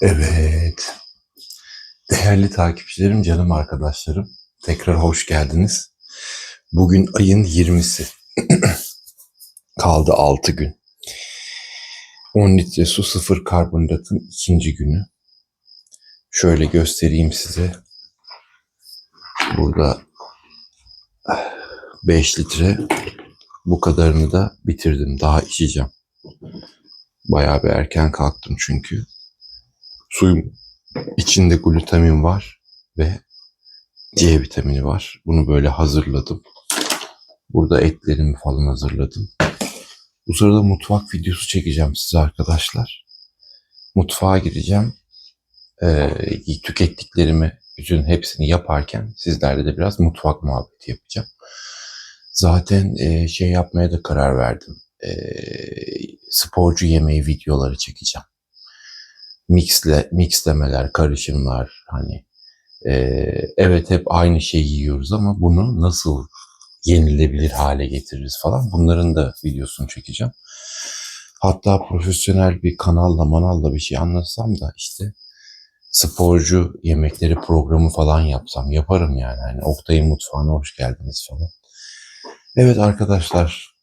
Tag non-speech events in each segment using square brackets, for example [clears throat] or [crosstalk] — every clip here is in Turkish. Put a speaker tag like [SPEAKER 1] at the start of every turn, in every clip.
[SPEAKER 1] Evet. Değerli takipçilerim, canım arkadaşlarım. Tekrar hoş geldiniz. Bugün ayın 20'si. [clears throat] Kaldı 6 gün. 10 litre su sıfır karbonhidratın ikinci günü. Şöyle göstereyim size. Burada 5 litre bu kadarını da bitirdim. Daha içeceğim. Bayağı bir erken kalktım çünkü. Suyum içinde glutamin var ve C vitamini var. Bunu böyle hazırladım. Burada etlerimi falan hazırladım. Bu sırada mutfak videosu çekeceğim size arkadaşlar. Mutfağa gireceğim. Ee, tükettiklerimi bütün hepsini yaparken sizlerle de biraz mutfak muhabbeti yapacağım. Zaten e, şey yapmaya da karar verdim. E, sporcu yemeği videoları çekeceğim. Mixle, mixlemeler, karışımlar hani e, evet hep aynı şeyi yiyoruz ama bunu nasıl yenilebilir hale getiririz falan bunların da videosunu çekeceğim. Hatta profesyonel bir kanalla manalla bir şey anlatsam da işte sporcu yemekleri programı falan yapsam yaparım yani. Hani Oktay'ın mutfağına hoş geldiniz falan. Evet arkadaşlar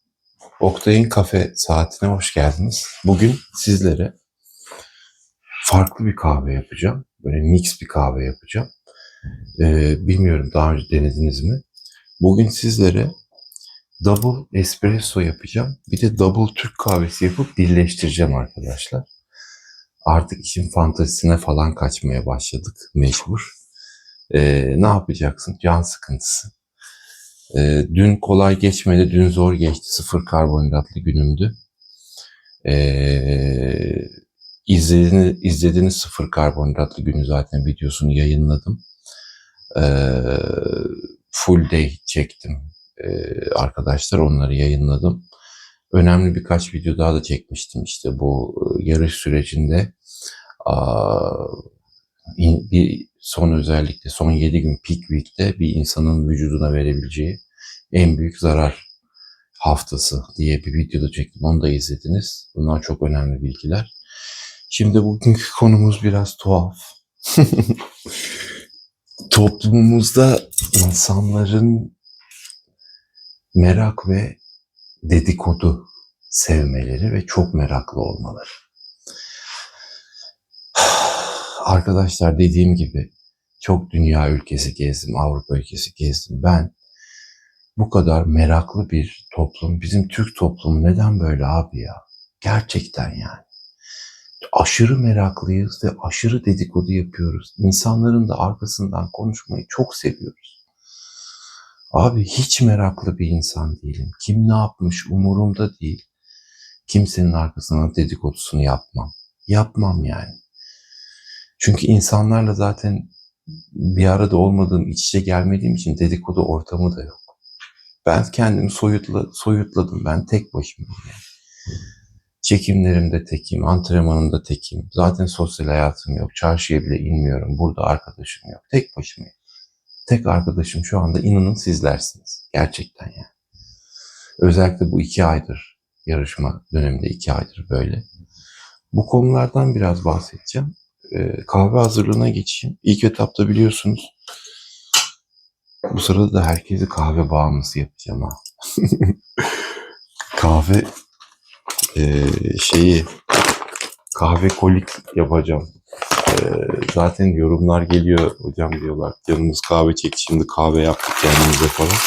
[SPEAKER 1] Oktay'ın kafe saatine hoş geldiniz. Bugün sizlere farklı bir kahve yapacağım. Böyle mix bir kahve yapacağım. Ee, bilmiyorum daha önce denediniz mi? Bugün sizlere double espresso yapacağım. Bir de double Türk kahvesi yapıp birleştireceğim arkadaşlar. Artık işin fantazisine falan kaçmaya başladık mecbur. Ee, ne yapacaksın? Can sıkıntısı. Ee, dün kolay geçmedi, dün zor geçti. Sıfır karbonhidratlı günümdü. Ee, izlediğiniz, izlediğiniz sıfır karbonhidratlı günü zaten videosunu yayınladım. Ee, full day çektim. Ee, arkadaşlar onları yayınladım. Önemli birkaç video daha da çekmiştim işte bu e, yarış sürecinde. Aa, in- bir son özellikle son 7 gün peak week'te bir insanın vücuduna verebileceği en büyük zarar haftası diye bir videoda çektim. Onu da izlediniz. Bunlar çok önemli bilgiler. Şimdi bugünkü konumuz biraz tuhaf. [laughs] Toplumumuzda insanların merak ve dedikodu sevmeleri ve çok meraklı olmaları. [sighs] Arkadaşlar dediğim gibi çok dünya ülkesi gezdim, Avrupa ülkesi gezdim. Ben bu kadar meraklı bir toplum, bizim Türk toplumu neden böyle abi ya? Gerçekten yani. Aşırı meraklıyız ve aşırı dedikodu yapıyoruz. İnsanların da arkasından konuşmayı çok seviyoruz. Abi hiç meraklı bir insan değilim. Kim ne yapmış umurumda değil. Kimsenin arkasından dedikodusunu yapmam. Yapmam yani. Çünkü insanlarla zaten bir arada olmadığım, iç içe gelmediğim için dedikodu ortamı da yok. Ben kendimi soyutla, soyutladım. Ben tek başımayım yani. Çekimlerimde tekim, antrenmanımda tekim. Zaten sosyal hayatım yok. Çarşıya bile inmiyorum. Burada arkadaşım yok. Tek başımayım. Tek arkadaşım şu anda inanın sizlersiniz. Gerçekten yani. Özellikle bu iki aydır yarışma döneminde iki aydır böyle. Bu konulardan biraz bahsedeceğim. Ee, kahve hazırlığına geçeyim. İlk etapta biliyorsunuz bu sırada da herkesi kahve bağımlısı yapacağım ha. [laughs] kahve e, şeyi kahve kolik yapacağım. E, zaten yorumlar geliyor hocam diyorlar. Canımız kahve çekti şimdi kahve yaptık kendimize falan.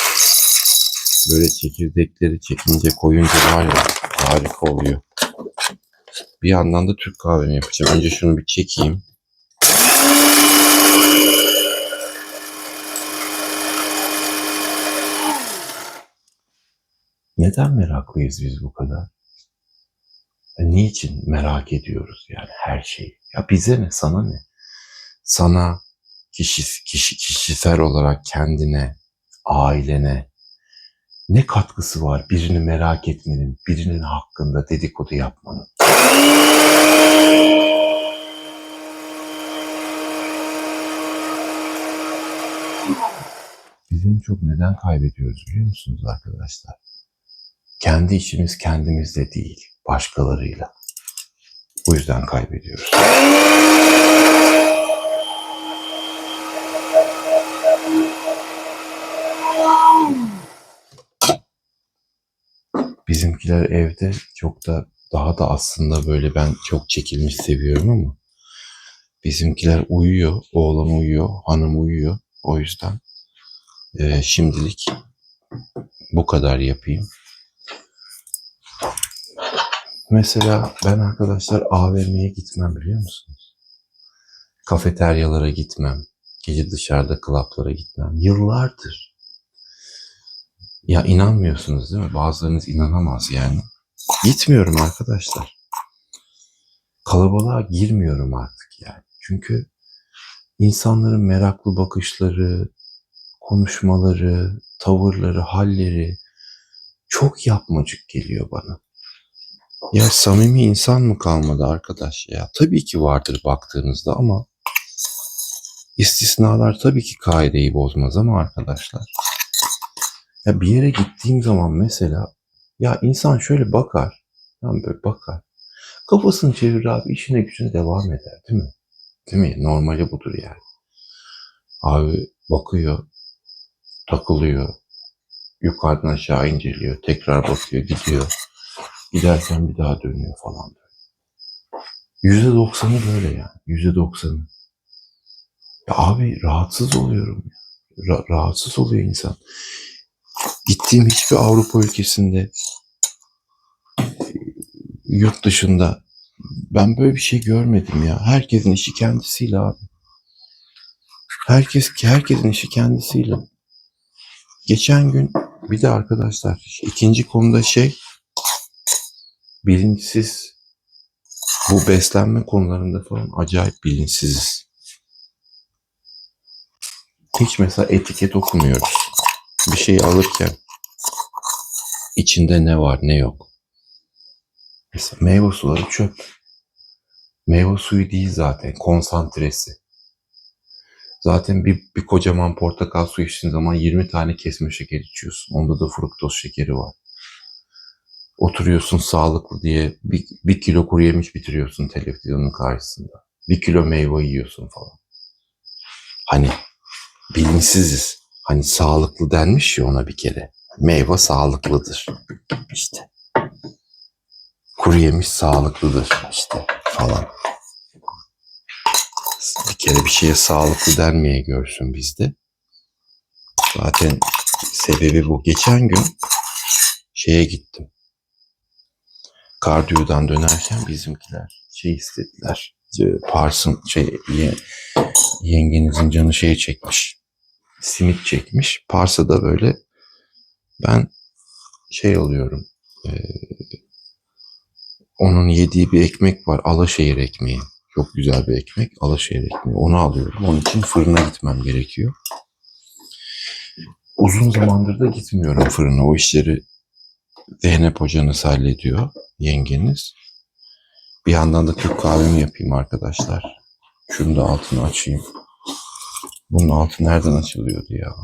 [SPEAKER 1] Böyle çekirdekleri çekince koyunca var ya harika oluyor. Bir yandan da Türk kahvemi yapacağım. Önce şunu bir çekeyim. Neden meraklıyız biz bu kadar? E, Niçin merak ediyoruz yani her şeyi? Ya bize ne, sana ne? Sana kişi, kişi, kişisel olarak kendine, ailene ne katkısı var birini merak etmenin, birinin hakkında dedikodu yapmanın? Biz en çok neden kaybediyoruz biliyor musunuz arkadaşlar? Kendi işimiz kendimizle değil, başkalarıyla. Bu yüzden kaybediyoruz. Bizimkiler evde çok da daha da aslında böyle ben çok çekilmiş seviyorum ama bizimkiler uyuyor. Oğlum uyuyor, hanım uyuyor. O yüzden e, şimdilik bu kadar yapayım. Mesela ben arkadaşlar AVM'ye gitmem biliyor musunuz? Kafeteryalara gitmem. Gece dışarıda klaplara gitmem. Yıllardır. Ya inanmıyorsunuz değil mi? Bazılarınız inanamaz yani. Gitmiyorum arkadaşlar. Kalabalığa girmiyorum artık yani. Çünkü insanların meraklı bakışları, konuşmaları, tavırları, halleri çok yapmacık geliyor bana. Ya samimi insan mı kalmadı arkadaş ya? Tabii ki vardır baktığınızda ama istisnalar tabii ki kaideyi bozmaz ama arkadaşlar. Ya bir yere gittiğim zaman mesela ya insan şöyle bakar. Tam böyle bakar. Kafasını çevirir abi işine gücüne devam eder değil mi? Değil mi? Normali budur yani. Abi bakıyor, takılıyor, yukarıdan aşağı inceliyor, tekrar bakıyor, gidiyor. Giderken bir daha dönüyor falan. Yüzde doksanı böyle yani. Yüzde doksanı. Ya abi rahatsız oluyorum. ya. Ra- rahatsız oluyor insan. Gittiğim hiçbir Avrupa ülkesinde yurt dışında ben böyle bir şey görmedim ya. Herkesin işi kendisiyle abi. Herkes herkesin işi kendisiyle. Geçen gün bir de arkadaşlar ikinci konuda şey bilinçsiz bu beslenme konularında falan acayip bilinçsiziz. Hiç mesela etiket okumuyoruz. Bir şey alırken içinde ne var ne yok. Mesela meyve suları çöp. Meyve suyu değil zaten konsantresi. Zaten bir, bir kocaman portakal suyu içtiğin zaman 20 tane kesme şeker içiyorsun. Onda da fruktoz şekeri var. Oturuyorsun sağlıklı diye bir, bir kilo kuru yemiş bitiriyorsun televizyonun karşısında. Bir kilo meyve yiyorsun falan. Hani bilinçsiziz. Hani sağlıklı denmiş ya ona bir kere. Meyve sağlıklıdır. İşte. Kuru yemiş sağlıklıdır işte falan. Bir kere bir şeye sağlıklı denmeye görsün bizde. Zaten sebebi bu. Geçen gün şeye gittim. Kardiyodan dönerken bizimkiler şey istediler. Ce- Parsın şey ye- yengenizin canı şey çekmiş. Simit çekmiş. Parsa da böyle ben şey alıyorum. eee, onun yediği bir ekmek var. Alaşehir ekmeği. Çok güzel bir ekmek. Alaşehir ekmeği. Onu alıyorum. Onun için fırına gitmem gerekiyor. Uzun zamandır da gitmiyorum fırına. O işleri Zeynep hocanız hallediyor. Yengeniz. Bir yandan da Türk kahvemi yapayım arkadaşlar. Şunu da altını açayım. Bunun altı nereden açılıyordu ya?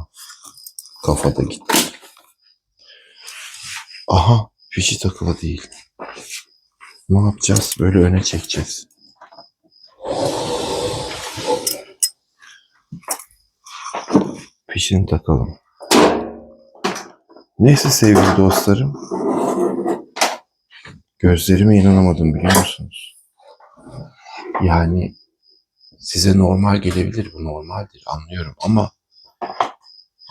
[SPEAKER 1] Kafada gitti. Aha fişi takılı değil. Ne yapacağız? Böyle öne çekeceğiz. Fişini takalım. Neyse sevgili dostlarım. Gözlerime inanamadım biliyor musunuz? Yani size normal gelebilir bu normaldir anlıyorum ama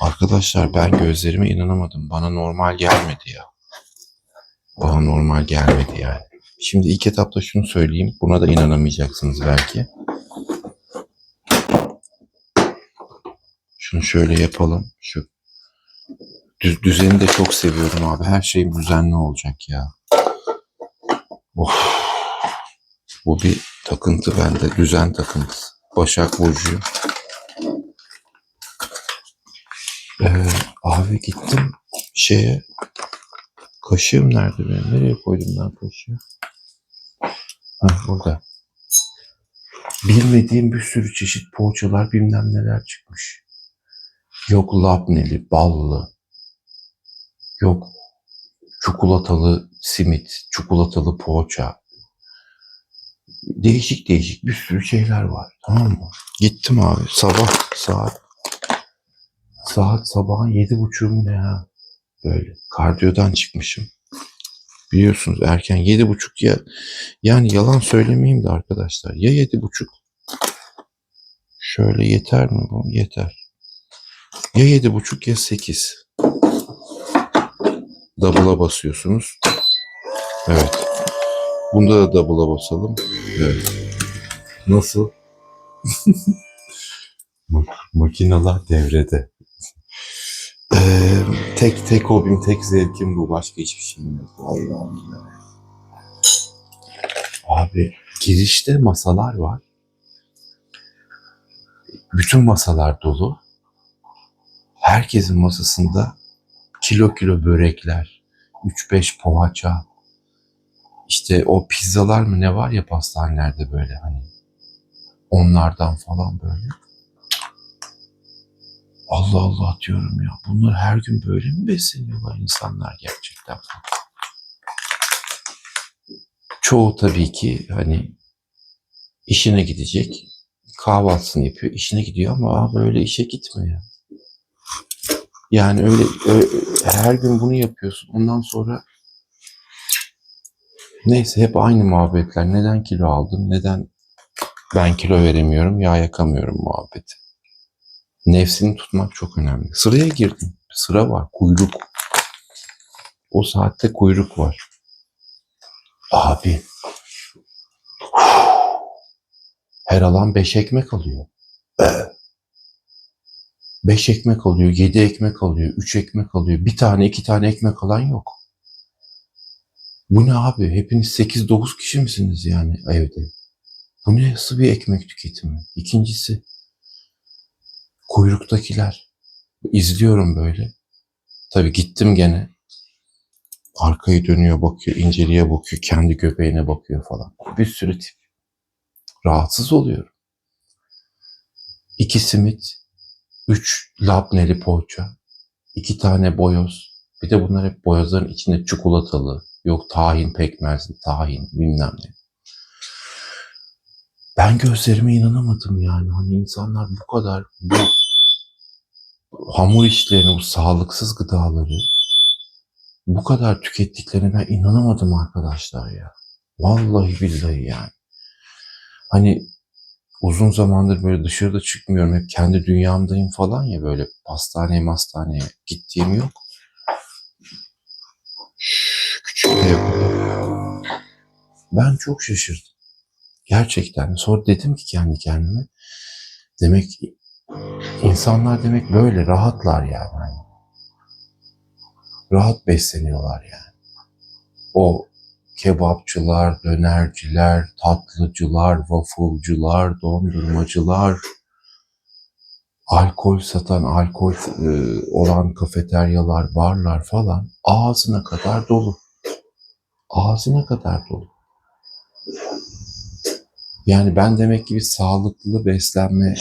[SPEAKER 1] arkadaşlar ben gözlerime inanamadım. Bana normal gelmedi ya. Bana normal gelmedi yani. Şimdi ilk etapta şunu söyleyeyim. Buna da inanamayacaksınız belki. Şunu şöyle yapalım. Şu düz, düzeni de çok seviyorum abi. Her şey düzenli olacak ya. Of. Bu bir takıntı bende. Düzen takıntısı. Başak Burcu. Ee, abi gittim şeye kaşığım nerede benim? Nereye koydum ben kaşığı? Ha burada. Bilmediğim bir sürü çeşit poğaçalar bilmem neler çıkmış. Yok labneli, ballı. Yok çikolatalı simit, çikolatalı poğaça. Değişik değişik bir sürü şeyler var. Tamam mı? Gittim abi sabah saat saat sabahın yedi buçuğu mu ne ha? Böyle kardiyodan çıkmışım. Biliyorsunuz erken yedi buçuk ya yani yalan söylemeyeyim de arkadaşlar ya yedi buçuk şöyle yeter mi bu? Yeter. Ya yedi buçuk ya sekiz. Double'a basıyorsunuz. Evet. Bunda da double'a basalım. Evet. Nasıl? [laughs] Mak- Makineler devrede. [laughs] Ee, tek tek hobim, tek zevkim bu. Başka hiçbir şeyim yok. Allah'ım. Abi girişte masalar var. Bütün masalar dolu. Herkesin masasında kilo kilo börekler, 3-5 poğaça, işte o pizzalar mı ne var ya pastanelerde böyle hani onlardan falan böyle. Allah Allah diyorum ya. Bunlar her gün böyle mi besleniyorlar insanlar gerçekten? Çoğu tabii ki hani işine gidecek. Kahvaltısını yapıyor, işine gidiyor ama abi öyle işe gitme ya. Yani öyle, öyle her gün bunu yapıyorsun. Ondan sonra neyse hep aynı muhabbetler. Neden kilo aldım? Neden ben kilo veremiyorum? Yağ yakamıyorum muhabbeti. Nefsini tutmak çok önemli. Sıraya girdim. Sıra var. Kuyruk. O saatte kuyruk var. Abi. Her alan beş ekmek alıyor. Beş ekmek alıyor, yedi ekmek alıyor, üç ekmek alıyor. Bir tane, iki tane ekmek alan yok. Bu ne abi? Hepiniz sekiz, dokuz kişi misiniz yani evde? Bu ne nasıl bir ekmek tüketimi? İkincisi, kuyruktakiler. İzliyorum böyle. Tabii gittim gene. Arkayı dönüyor bakıyor, inceliğe bakıyor, kendi göbeğine bakıyor falan. Bir sürü tip. Rahatsız oluyorum. İki simit, üç labneli poğaça, iki tane boyoz. Bir de bunlar hep boyozların içinde çikolatalı. Yok tahin pekmezli, tahin bilmem ne. Ben gözlerime inanamadım yani. Hani insanlar bu kadar bu hamur işlerini, bu sağlıksız gıdaları bu kadar tükettiklerine ben inanamadım arkadaşlar ya. Vallahi billahi yani. Hani uzun zamandır böyle dışarıda çıkmıyorum. Hep kendi dünyamdayım falan ya böyle pastaneye hastaneye gittiğim yok. Şşş, küçük de yapalım. Ben çok şaşırdım. Gerçekten. Sonra dedim ki kendi kendime. Demek ki insanlar demek böyle rahatlar yani. Hani rahat besleniyorlar yani. O kebapçılar, dönerciler, tatlıcılar, waffle'cılar, dondurmacılar, alkol satan, alkol e, olan kafeteryalar, barlar falan ağzına kadar dolu. Ağzına kadar dolu. Yani ben demek ki bir sağlıklı beslenme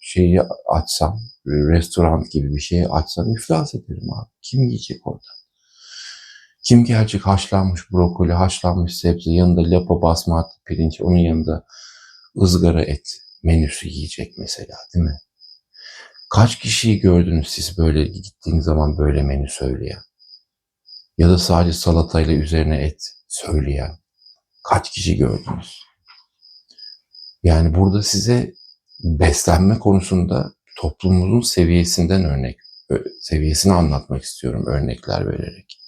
[SPEAKER 1] şeyi açsam, restoran gibi bir şey açsam iflas ederim abi. Kim yiyecek orada? Kim gelecek haşlanmış brokoli, haşlanmış sebze, yanında lapa basmati pirinç, onun yanında ızgara et menüsü yiyecek mesela değil mi? Kaç kişiyi gördünüz siz böyle gittiğiniz zaman böyle menü söyleyen? Ya da sadece salatayla üzerine et söyleyen? Kaç kişi gördünüz? Yani burada size beslenme konusunda toplumumuzun seviyesinden örnek, seviyesini anlatmak istiyorum örnekler vererek.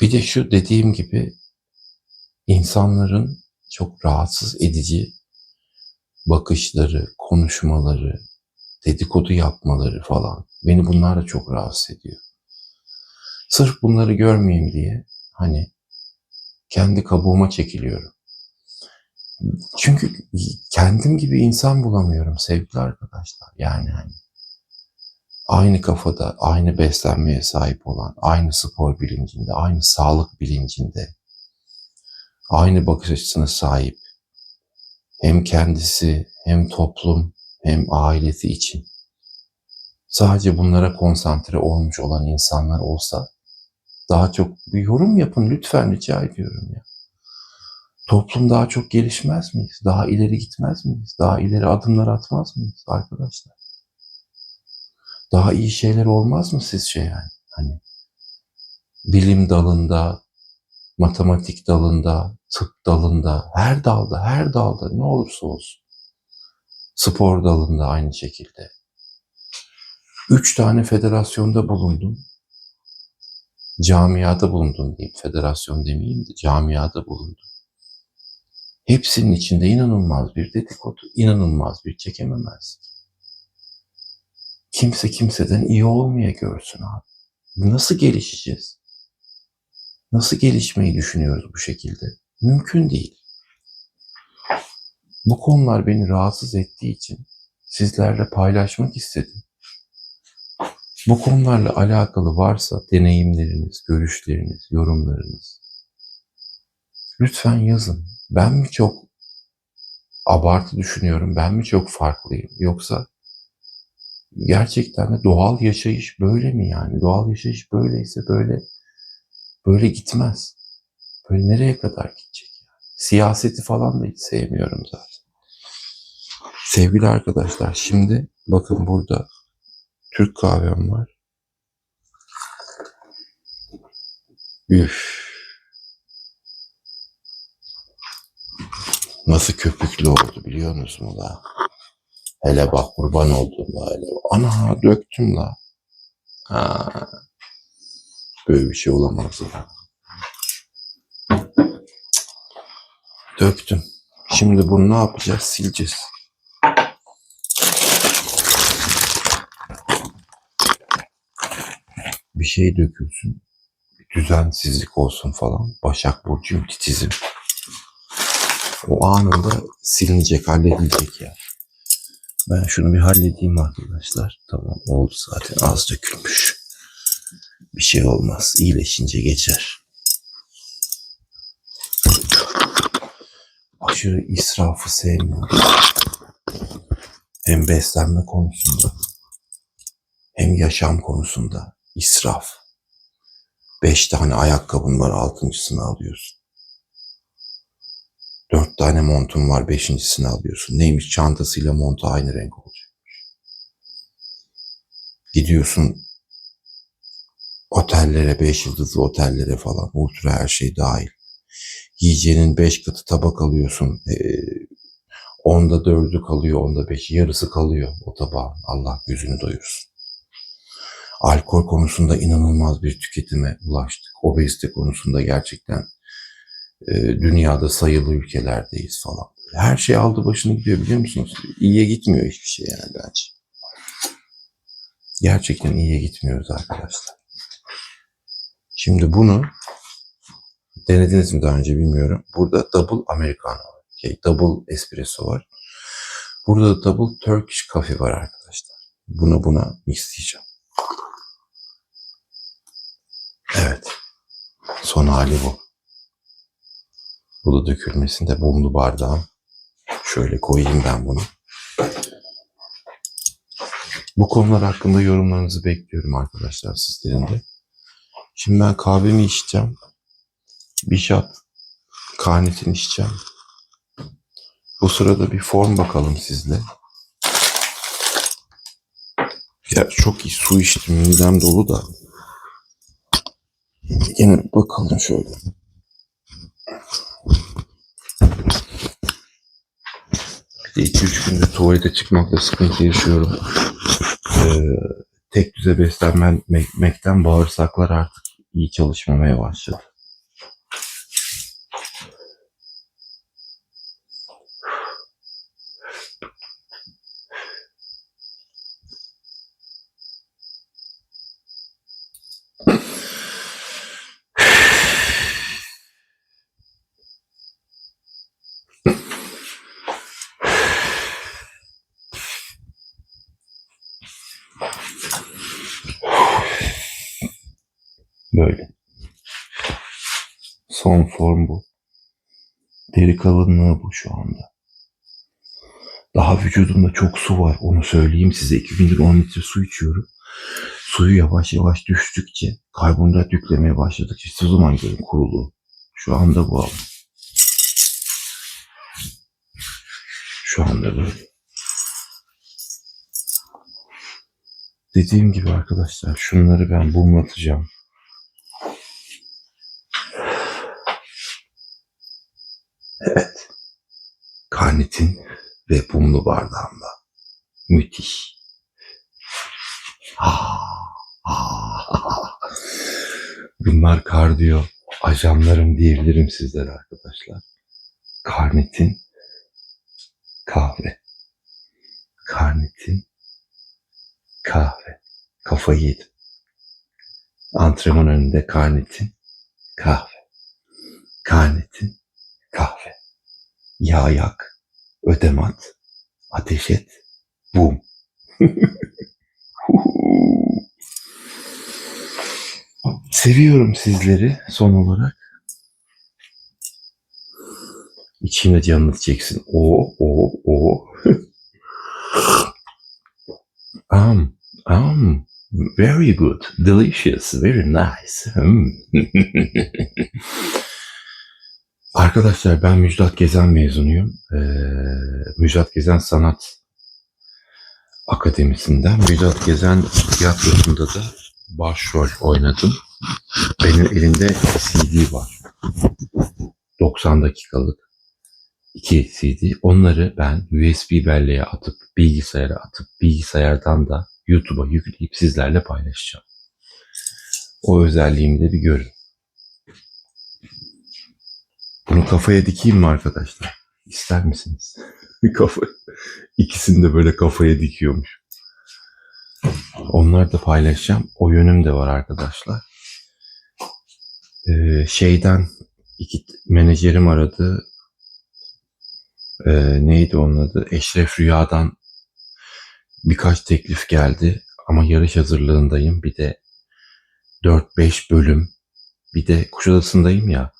[SPEAKER 1] Bir de şu dediğim gibi insanların çok rahatsız edici bakışları, konuşmaları, dedikodu yapmaları falan beni bunlar da çok rahatsız ediyor. Sırf bunları görmeyeyim diye hani kendi kabuğuma çekiliyorum. Çünkü kendim gibi insan bulamıyorum sevgili arkadaşlar. Yani hani aynı kafada, aynı beslenmeye sahip olan, aynı spor bilincinde, aynı sağlık bilincinde, aynı bakış açısına sahip hem kendisi, hem toplum, hem ailesi için sadece bunlara konsantre olmuş olan insanlar olsa daha çok bir yorum yapın lütfen rica ediyorum ya. Toplum daha çok gelişmez miyiz? Daha ileri gitmez miyiz? Daha ileri adımlar atmaz mıyız arkadaşlar? Daha iyi şeyler olmaz mı sizce yani? Hani bilim dalında, matematik dalında, tıp dalında, her dalda, her dalda ne olursa olsun. Spor dalında aynı şekilde. Üç tane federasyonda bulundum. Camiada bulundum diyeyim. Federasyon demeyeyim de camiada bulundum. Hepsinin içinde inanılmaz bir dedikodu, inanılmaz bir çekememezlik. Kimse kimseden iyi olmaya görsün abi. Nasıl gelişeceğiz? Nasıl gelişmeyi düşünüyoruz bu şekilde? Mümkün değil. Bu konular beni rahatsız ettiği için sizlerle paylaşmak istedim. Bu konularla alakalı varsa deneyimleriniz, görüşleriniz, yorumlarınız lütfen yazın. Ben mi çok abartı düşünüyorum, ben mi çok farklıyım yoksa gerçekten de doğal yaşayış böyle mi yani? Doğal yaşayış böyleyse böyle böyle gitmez. Böyle nereye kadar gidecek yani? Siyaseti falan da hiç sevmiyorum zaten. Sevgili arkadaşlar şimdi bakın burada Türk kahvem var. Üf. Nasıl köpüklü oldu biliyor musun la? Hele bak kurban oldum la hele. Ana döktüm la. Ha. Böyle bir şey olamaz ya. Döktüm. Şimdi bunu ne yapacağız? Sileceğiz. Bir şey dökülsün. Bir düzensizlik olsun falan. Başak Burcu'yum titizim. O anında silinecek, halledilecek ya. Ben şunu bir halledeyim arkadaşlar. Tamam oldu zaten az dökülmüş. Bir şey olmaz. İyileşince geçer. Aşırı israfı sevmiyorum. Hem beslenme konusunda hem yaşam konusunda israf. Beş tane ayakkabın var altıncısını alıyorsun. Dört tane montun var beşincisini alıyorsun. Neymiş çantasıyla montu aynı renk olacak. Gidiyorsun otellere, beş yıldızlı otellere falan ultra her şey dahil. Yiyeceğinin beş katı tabak alıyorsun. Ee, onda dördü kalıyor, onda beşi yarısı kalıyor o tabağın. Allah gözünü doyursun. Alkol konusunda inanılmaz bir tüketime ulaştık. Obezite konusunda gerçekten e, dünyada sayılı ülkelerdeyiz falan. Her şey aldı başını gidiyor biliyor musunuz? İyiye gitmiyor hiçbir şey yani bence. Gerçekten iyiye gitmiyoruz arkadaşlar. Şimdi bunu denediniz mi daha önce bilmiyorum. Burada double americano. Şey, double espresso var. Burada da double Turkish coffee var arkadaşlar. Buna buna mixleyeceğim. Evet. Son hali bu. Bu da dökülmesinde mumlu bardağım. Şöyle koyayım ben bunu. Bu konular hakkında yorumlarınızı bekliyorum arkadaşlar sizlerin de. Şimdi ben kahvemi içeceğim. Bir shot karnetini içeceğim. Bu sırada bir form bakalım sizle. Ya çok iyi su içtim. Midem dolu da. Yine bakalım şöyle. De 2-3 gündür tuvalete çıkmakta sıkıntı yaşıyorum. Ee, tek düze beslenmekten bağırsaklar artık iyi çalışmamaya başladı. Böyle. Son form bu. Deri kalınlığı bu şu anda. Daha vücudumda çok su var. Onu söyleyeyim size. İki gündür 10 litre su içiyorum. Suyu yavaş yavaş düştükçe, karbonhidrat yüklemeye başladıkça işte o zaman görün kuruluğu. Şu anda bu abi. Şu anda böyle. Dediğim gibi arkadaşlar şunları ben bumlatacağım. Karnetin ve bumlu bardağımda. Müthiş. Ah, ah. Bunlar kardiyo ajanlarım diyebilirim sizlere arkadaşlar. Karnetin kahve. Karnetin kahve. Kafayı yedim. Antrenman önünde karnetin kahve. Karnetin. Yağ yak. Ödem at. Ateş et. Bum. [laughs] Seviyorum sizleri son olarak. İçimde canınız çeksin. O, o, o. [laughs] um, um, very good, delicious, very nice. [laughs] Arkadaşlar ben Müjdat Gezen mezunuyum. Ee, Müjdat Gezen Sanat Akademisi'nden. Müjdat Gezen tiyatrosunda da başrol oynadım. Benim elimde CD var. 90 dakikalık iki CD. Onları ben USB belleğe atıp bilgisayara atıp bilgisayardan da YouTube'a yükleyip sizlerle paylaşacağım. O özelliğimi de bir görün. Bunu kafaya dikeyim mi arkadaşlar? İster misiniz? [laughs] Kafa. İkisini de böyle kafaya dikiyormuş. Onları da paylaşacağım. O yönüm de var arkadaşlar. Ee, şeyden iki menajerim aradı. Ee, neydi onun adı? Eşref Rüya'dan birkaç teklif geldi. Ama yarış hazırlığındayım. Bir de 4-5 bölüm. Bir de Kuşadası'ndayım ya.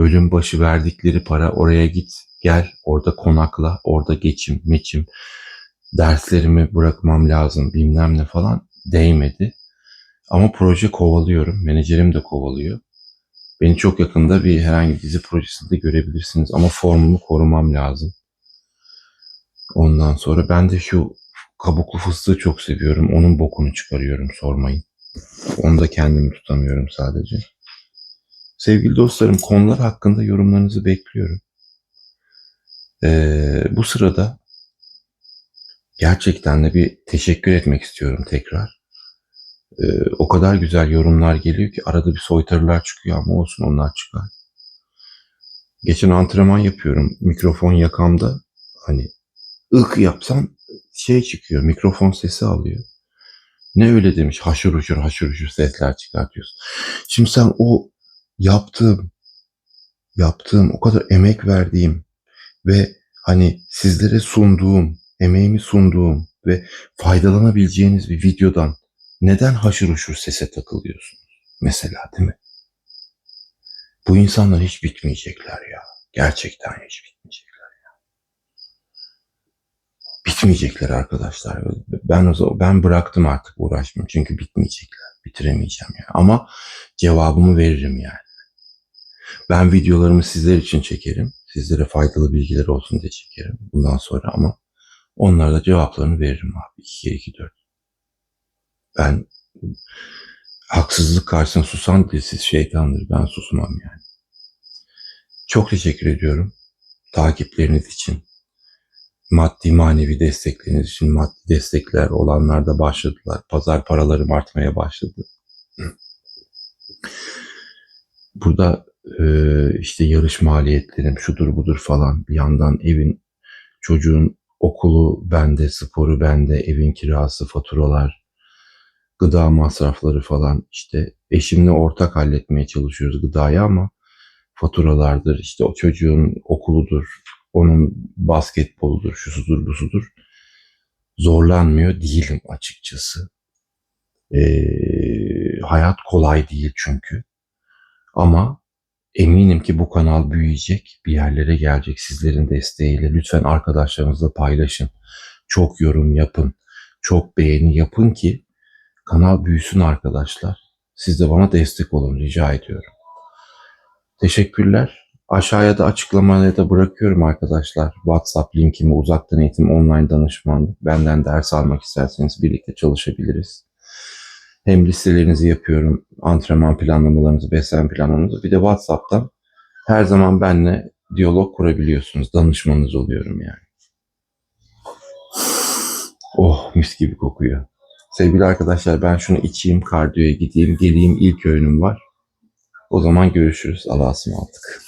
[SPEAKER 1] Bölüm başı verdikleri para oraya git gel orada konakla orada geçim meçim derslerimi bırakmam lazım bilmem ne falan değmedi. Ama proje kovalıyorum. Menajerim de kovalıyor. Beni çok yakında bir herhangi bir dizi projesinde görebilirsiniz. Ama formumu korumam lazım. Ondan sonra ben de şu kabuklu fıstığı çok seviyorum. Onun bokunu çıkarıyorum sormayın. Onu da kendimi tutamıyorum sadece. Sevgili dostlarım konular hakkında yorumlarınızı bekliyorum. Ee, bu sırada gerçekten de bir teşekkür etmek istiyorum tekrar. Ee, o kadar güzel yorumlar geliyor ki arada bir soytarılar çıkıyor ama olsun onlar çıkar. Geçen antrenman yapıyorum. Mikrofon yakamda. Hani ık yapsam şey çıkıyor. Mikrofon sesi alıyor. Ne öyle demiş haşır huşur haşır huşur sesler çıkartıyorsun. Şimdi sen o yaptığım yaptığım o kadar emek verdiğim ve hani sizlere sunduğum, emeğimi sunduğum ve faydalanabileceğiniz bir videodan neden haşır huşur sese takılıyorsunuz? Mesela değil mi? Bu insanlar hiç bitmeyecekler ya. Gerçekten hiç bitmeyecekler ya. Bitmeyecekler arkadaşlar. Ben o zaman, ben bıraktım artık uğraşmayı çünkü bitmeyecekler. Bitiremeyeceğim ya. Ama cevabımı veririm yani. Ben videolarımı sizler için çekerim. Sizlere faydalı bilgiler olsun diye çekerim bundan sonra ama onlara cevaplarını veririm abi. 2 kere 2 4. Ben haksızlık karşısında susan dilsiz şeytandır. Ben susmam yani. Çok teşekkür ediyorum. Takipleriniz için. Maddi manevi destekleriniz için maddi destekler olanlar da başladılar. Pazar paralarım artmaya başladı. Burada e, işte yarış maliyetlerim şudur budur falan bir yandan evin çocuğun okulu bende, sporu bende, evin kirası, faturalar, gıda masrafları falan işte eşimle ortak halletmeye çalışıyoruz gıdayı ama faturalardır işte o çocuğun okuludur, onun basketboludur, şusudur, busudur. Zorlanmıyor değilim açıkçası. Ee, hayat kolay değil çünkü. Ama eminim ki bu kanal büyüyecek, bir yerlere gelecek sizlerin desteğiyle. Lütfen arkadaşlarınızla paylaşın. Çok yorum yapın, çok beğeni yapın ki kanal büyüsün arkadaşlar. Siz de bana destek olun rica ediyorum. Teşekkürler. Aşağıya da açıklamaya da bırakıyorum arkadaşlar. WhatsApp linkimi uzaktan eğitim online danışmanlık. Benden ders almak isterseniz birlikte çalışabiliriz. Hem listelerinizi yapıyorum, antrenman planlamalarınızı, beslenme planlamanızı. Bir de WhatsApp'tan her zaman benle diyalog kurabiliyorsunuz. Danışmanınız oluyorum yani. Oh mis gibi kokuyor. Sevgili arkadaşlar ben şunu içeyim, kardiyoya gideyim, geleyim ilk öğünüm var. O zaman görüşürüz. Allah'a ısmarladık.